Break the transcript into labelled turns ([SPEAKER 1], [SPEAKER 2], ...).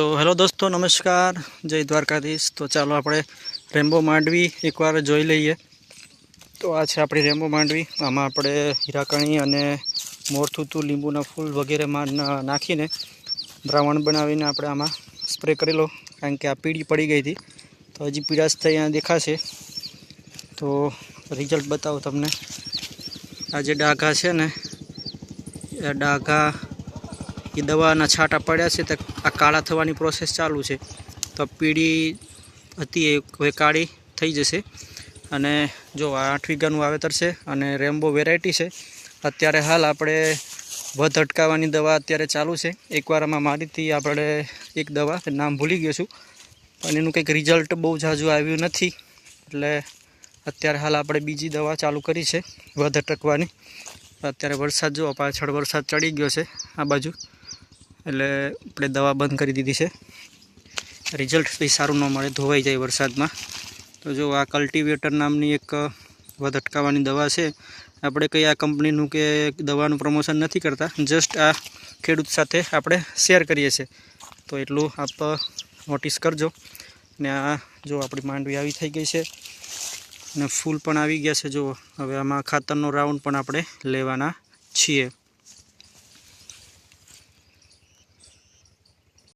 [SPEAKER 1] તો હેલો દોસ્તો, નમસ્કાર. જય દ્વારકાધીશ. તો ચાલો આપણે રેમ્બો માંડવી એકવાર જોઈ લઈએ. તો આ છે આપણી રેમ્બો માંડવી. આમાં આપણે હીરાકણી અને મોરથુતું, લીંબુના ફૂલ વગેરેમાં નાખીને દ્રાવણ બનાવીને આપણે આમાં સ્પ્રે કરેલો. કારણ કે આ પીળી પડી ગઈ હતી. તો હજી પીળાશ થઈ અહીંયા દેખાશે. તો રિઝલ્ટ બતાવો તમને. આ જે ડાઘા છે ને, એ ડાઘા એ દવાના છાંટા પડ્યા છે, તો આ કાળા થવાની પ્રોસેસ ચાલુ છે. તો પીળી હતી એ હવે કાળી થઈ જશે. અને જો આઠ વીઘાનું વાવેતર છે અને રેમ્બો વેરાયટી છે, અત્યારે હાલ આપણે વધ અટકાવવાની દવા અત્યારે ચાલુ છે. એકવાર આમાં મારીથી આપણે એક દવા, નામ ભૂલી ગયો છું, પણ એનું કંઈક રિઝલ્ટ બહુ ઝાઝું આવ્યું નથી. એટલે અત્યારે હાલ આપણે બીજી દવા ચાલુ કરી છે વધ અટકવાની. અત્યારે વરસાદ, જો પાછળ વરસાદ ચડી ગયો છે, આ બાજુ. એટલે આપણે દવા બંધ કરી દીધી છે. રિઝલ્ટ બી સારું ન મળે, ધોવાઈ જાય વરસાદમાં. તો જો આ કલ્ટિવેટર નામની એક વધ અટકાવવાની દવા છે. આપણે કંઈ આ કંપનીનું કે દવાનું પ્રમોશન નથી કરતા જસ્ટ આ ખેડૂત સાથે આપણે શેર કરીએ છીએ. તો એટલું આપ નોટિસ કરજો. ને આ જો આપણી માંડવી આવી થઈ ગઈ છે. અને ફૂલ પણ આવી ગયા છે જો હવે આમાં ખાતરનો રાઉન્ડ પણ આપણે લેવાના છીએ.